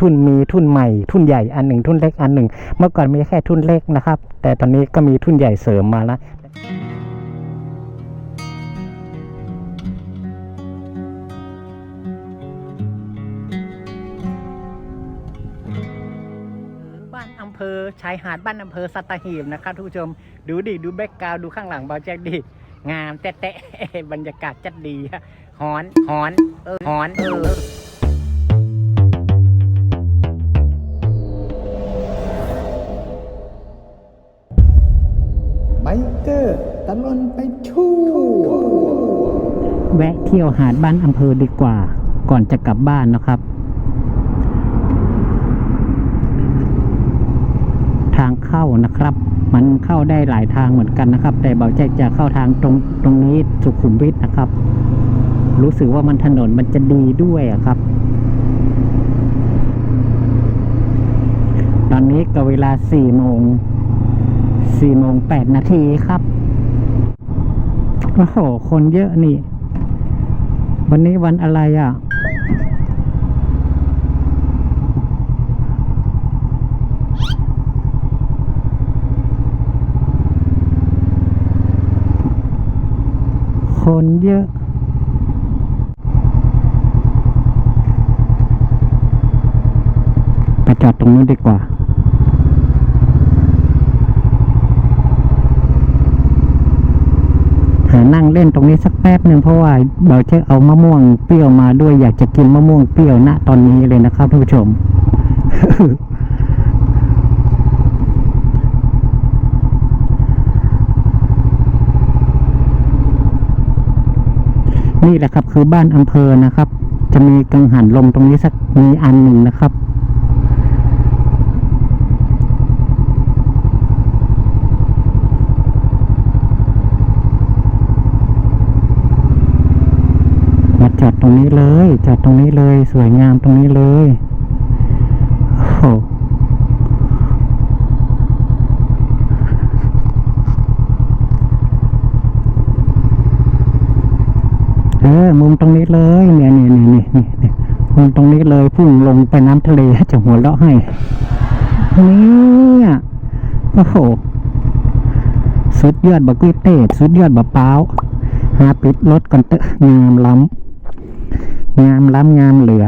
ทุ่นมีทุ่นใหม่ ทุ่นใหญ่อันหนึ่ง ทุ่นเล็กอันหนึ่ง เมื่อก่อนมีแค่ทุ่นเล็กนะครับ แต่ตอนนี้ก็มีทุ่นใหญ่เสริมมาแล้วบ้านอำเภอชายหาดบ้านอำเภอสัตหีบนะครับทุกผู้ชมดูดิดูแบ็กกราวดูข้างหลังเบาแจ็คดิงามแตะๆบรรยากาศจัดดีฮะหอนหอนเออหอนเออ เที่ยวหาดบ้านอำเภอดีกว่า ก่อนจะกลับบ้านนะครับ ทางเข้านะครับ มันเข้าได้หลายทางเหมือนกันนะครับ แต่เบาแจ็คจะเข้าทางตรงตรงนี้สุขุมวิทนะครับ รู้สึกว่ามันถนนมันจะดีด้วยครับ ตอนนี้ก็เวลาสี่โมงสี่โมงแปดนาทีครับโอ้โหคนเยอะนี่ วันนี้วันอะไรอะ คนเยอะไปจอดตรงนู้นดีกว่า หา นั่งเล่นตรงนี้สักแป๊บหนึ่งเพราะว่าเราจะเอามะม่วงเปรี้ยวมาด้วยอยากจะกินมะม่วงเปรี้ยวณตอนนี้เลยนะครับท่านผู้ชมนี่แหละครับคือบ้านอำเภอนะครับ จะมีกังหันลมตรงนี้สักมีอันหนึ่งนะครับ มาจอดต รงนี้เลยจอดตรงนี้เลย สวยงามตรงนี้เลยโอ้โหเออมุมตรงนี้เลยเนี่ยเนี่ยเนี่ยเนี่ยเนี่มุมตรงนี้เลยพุ่งลงไปน้ำทะเลจะหัวเราะให้เนี่ยโอ้โหสุดยอดบักกุ้ยเต้สุดยอดบะเป้าวหาปิดรถก่อนเตะงามล้ำ งามล้ำงามเหลือ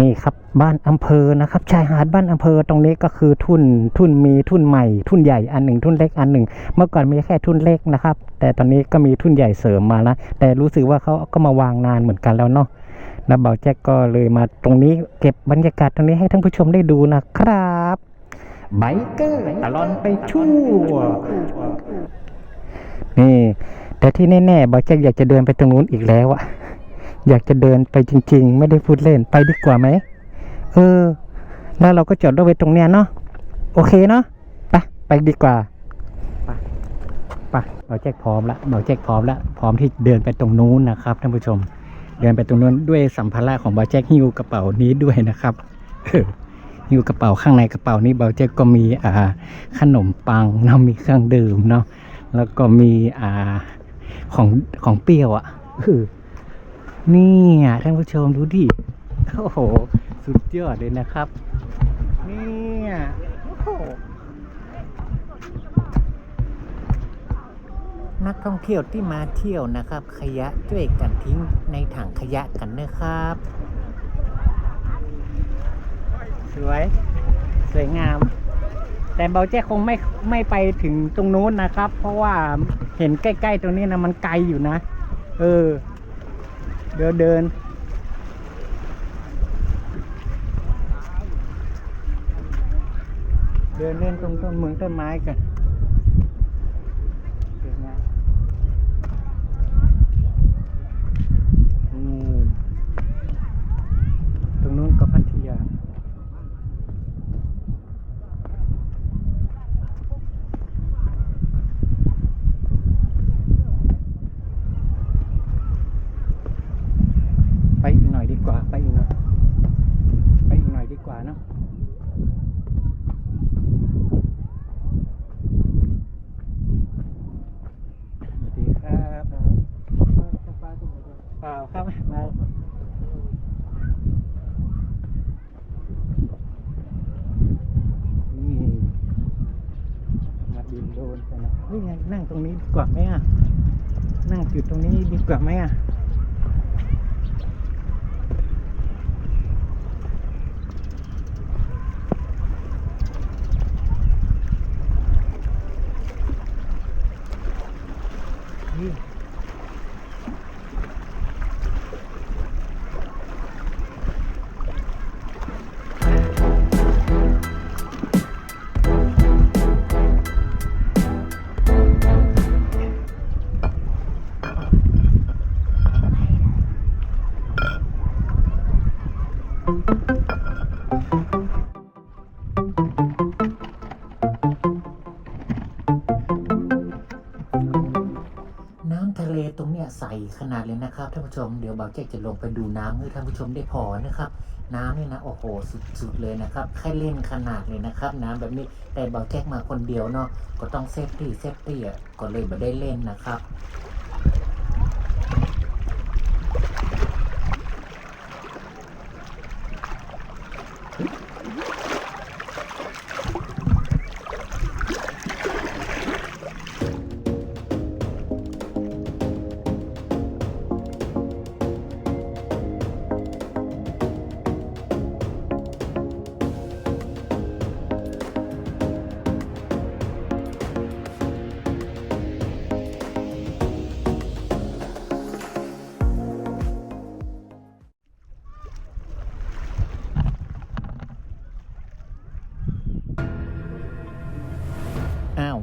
นี่ครับบ้านอำเภอนะครับชายหาดบ้านอำเภอตรงนี้ก็คือทุ่นทุ่นมีทุ่นใหม่ ทุ่นใหญ่อันหนึ่งทุ่นเล็กอันหนึ่ง เมื่อก่อนมีแค่ทุ่นเล็กนะครับ แต่ตอนนี้ก็มีทุ่นใหญ่เสริมมาแล้วแต่รู้สึกว่าเขาก็มาวางนานเหมือนกันแล้วเนาะ แล้วเบาแจ็คก็เลยมาตรงนี้ เก็บบรรยากาศตรงนี้ให้ท่านผู้ชมได้ดูนะครับไบเกอร์ตลอนไปชั่วนี่แต่ที่แน่ๆเบาแจ็คอยากจะเดินไปตรงนู้นอีกแล้วอะอยากจะเดินไปจริง ๆ ไม่ได้พูดเล่นไปดีกว่าไหมเออ แล้วเราก็จอดรถไว้ตรงเนี้ยเนาะโอเคเนาะไปไปดีกว่าไปไปเราแจ็คพร้อมละเราแจ็คพร้อมละพร้อมที่เดินไปตรงนู้นนะครับท่านผู้ชม เดินไปตรงนู้นด้วยสัมภาระของเบาแจ็คหิ้วกระเป๋านี้ด้วยนะครับเออหิ้วกระเป๋าข้างในกระเป๋านี้เบาแจ็คก็มีอ่าขนมปังเนาะมีเครื่องดื่มเนาะแล้วก็มีอ่าของของเปรี้ยวอะ่ะนี่อะท่านผู้ชมดูดิโอ้โห สุดยอดเลยนะครับ นี่อะโอ้โห นักท่องเที่ยวที่มาเที่ยวนะครับ ขยะช่วยกันทิ้งในถังขยะกันนะครับ สวย สวยงาม แต่เบาแจ้คงไม่ไม่ไปถึงตรงนู้นนะครับ เพราะว่าเห็นใกล้ ๆ ตรงนี้นะมันไกลอยู่นะ เออ เดินเดินเดินเล่นตรงต้นเมืองต้นไม้กันเดินมาอืมตรงนู้นก็พัทยา ไปอีกหน่อยดีกว่า ไปอีกหน่อย ไปอีกหน่อยดีกว่าเนอะ นี่ไงนั่งตรงนี้ดีกว่าไหมอะ นั่งจุดตรงนี้ดีกว่าไหมอะ เลตรงเนี้ยใสขนาดเลยนะครับท่านผู้ชมเดี๋ยวบ่าวแจ๊กจะลงไปดูน้ำให้ท่านผู้ชมได้พอนะครับ น้ำนี่นะโอ้โหสุดๆเลยนะครับแค่เล่นขนาดเลยนะครับ น้ำแบบนี้แต่บ่าวแจ๊กมาคนเดียวเนาะก็ต้องเซฟตี้เซฟตี้อะก็เลยม่ได้เล่นนะครับ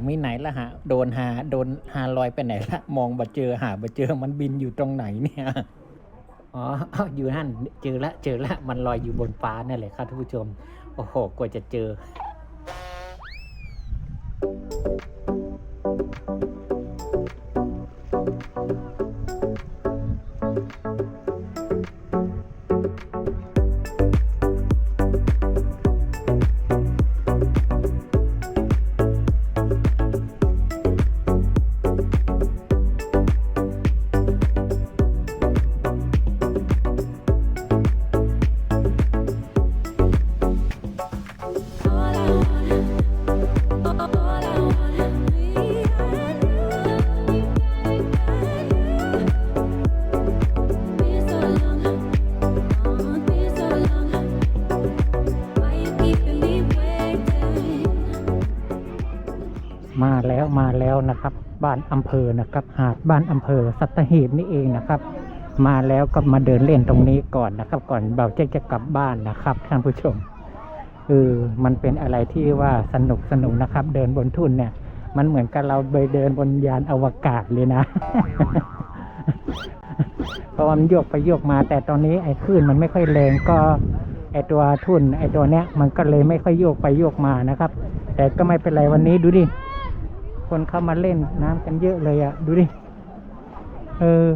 ไม่ไหนละฮะ โดนหา โดนหาลอยไปไหนละ มองบ่เจอหาบ่เจอมันบินอยู่ตรงไหนเนี่ยอ๋ออยู่นั่นเจอละเจอละมันลอยอยู่บนฟ้านั่นแหละครับท่านผู้ชม โอ้โหกว่าจะเจอ อำเภอนะครับ หาดบ้านอำเภอสัตหีบนี่เองนะครับ มาแล้วก็มาเดินเล่นตรงนี้ก่อนนะครับ ก่อนเบาเจ๊จะกลับบ้านนะครับท่านผู้ชมเออมันเป็นอะไรที่ว่าสนุกสนุกนะครับ เดินบนทุ่นเนี่ย มันเหมือนกับเราไปเดินบนยานอวกาศเลยนะเพราะมันโยกไปโยกมา แต่ตอนนี้ไอ้คลื่นมันไม่ค่อยแรงก็ไอตัวทุ่นไอตัวเนี้ยมันก็เลยไม่ค่อยโยกไปโยกมานะครับ แต่ก็ไม่เป็นไรวันนี้ดูดิ คนเข้ามาเล่นน้ำกันเยอะเลยอะ่ะ ดูดิ เออ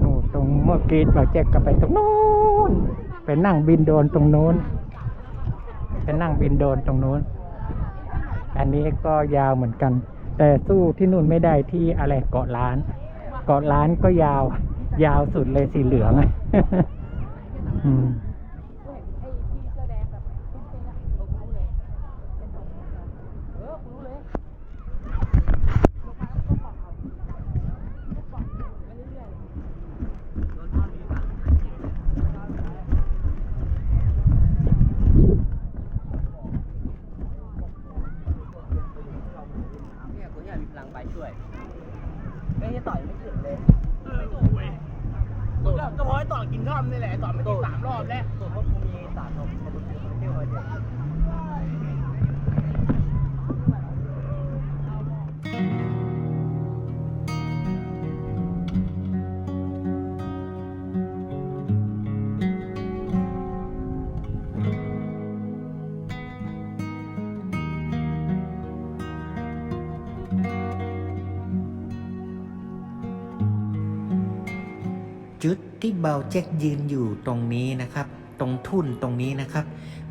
โอ้ตรงเมื่อกี้เราแจ็คก็ไปตรงโน้น ไปนั่งบินโดนตรงโน้น ไปนั่งบินโดนตรงโน้น อันนี้ก็ยาวเหมือนกัน แต่สู้ที่นู่นไม่ได้ที่อะไรเกาะล้าน เกาะล้านก็ยาว ยาวสุดเลยสีเหลืองอะอืม ที่เบาแจ็คยืนอยู่ตรงนี้นะครับ ตรงทุ่นตรงนี้นะครับ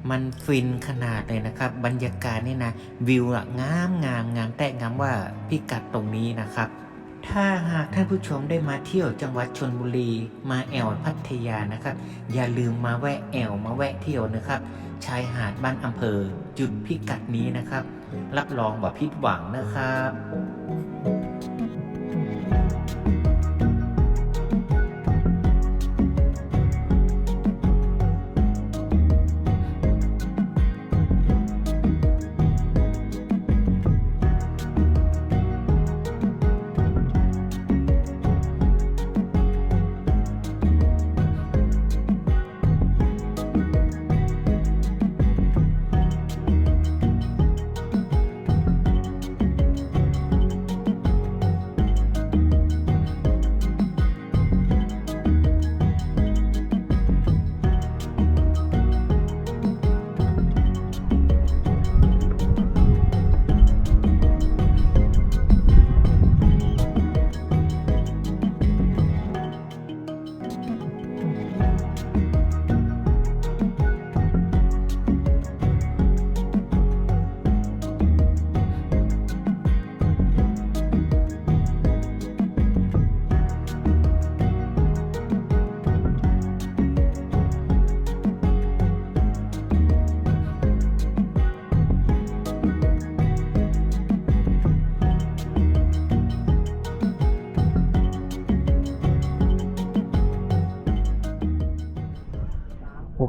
มันฟินขนาดเลยนะครับ บรรยากาศนี่นะวิวอะงามงามงามแต่งามว่าพิกัดตรงนี้นะครับ ถ้าหากท่านผู้ชมได้มาเที่ยวจังหวัดชนบุรีมาแอวพัทยานะครับ อย่าลืมมาแวะแอวมาแวะเที่ยวนะครับ ชายหาดบ้านอำเภอ จุดพิกัดนี้นะครับ รับรองว่าผิดหวังนะครับ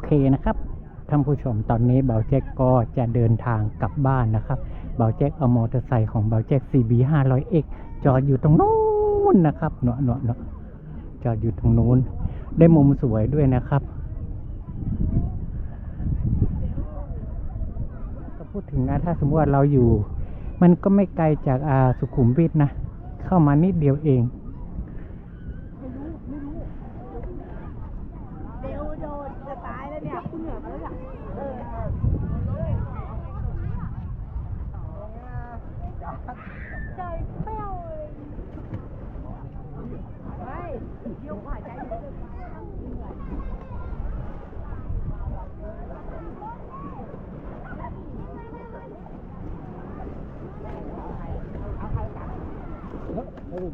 เคนะครับท่านผู้ชมตอนนี้เบาแจ็คก็จะเดินทางกลับบ้านนะครับเบาแจ็คเอามอเตอร์ไซค์ของเบาแจ็ค CB 500X จอดอยู่ตรงนู้นนะครับเนาะเนาะเนาะจอดอยู่ตรงนู้น ได้มุมสวยด้วยนะครับก็พูดถึงนะถ้าสมมติว่าเราอยู่ มันก็ไม่ไกลจากอาสุขุมวิทนะ เข้ามานิดเดียวเอง เดี๋ยวโดนจะตายแล้วเนี่ยคุณเหนื่อยมาแล้วเนี่ยเออใจเป้าเลยไม่เที่ยวหายใจอยู่ โ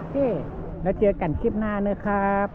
อเค แล้วเจอกันคลิปหน้านะครับ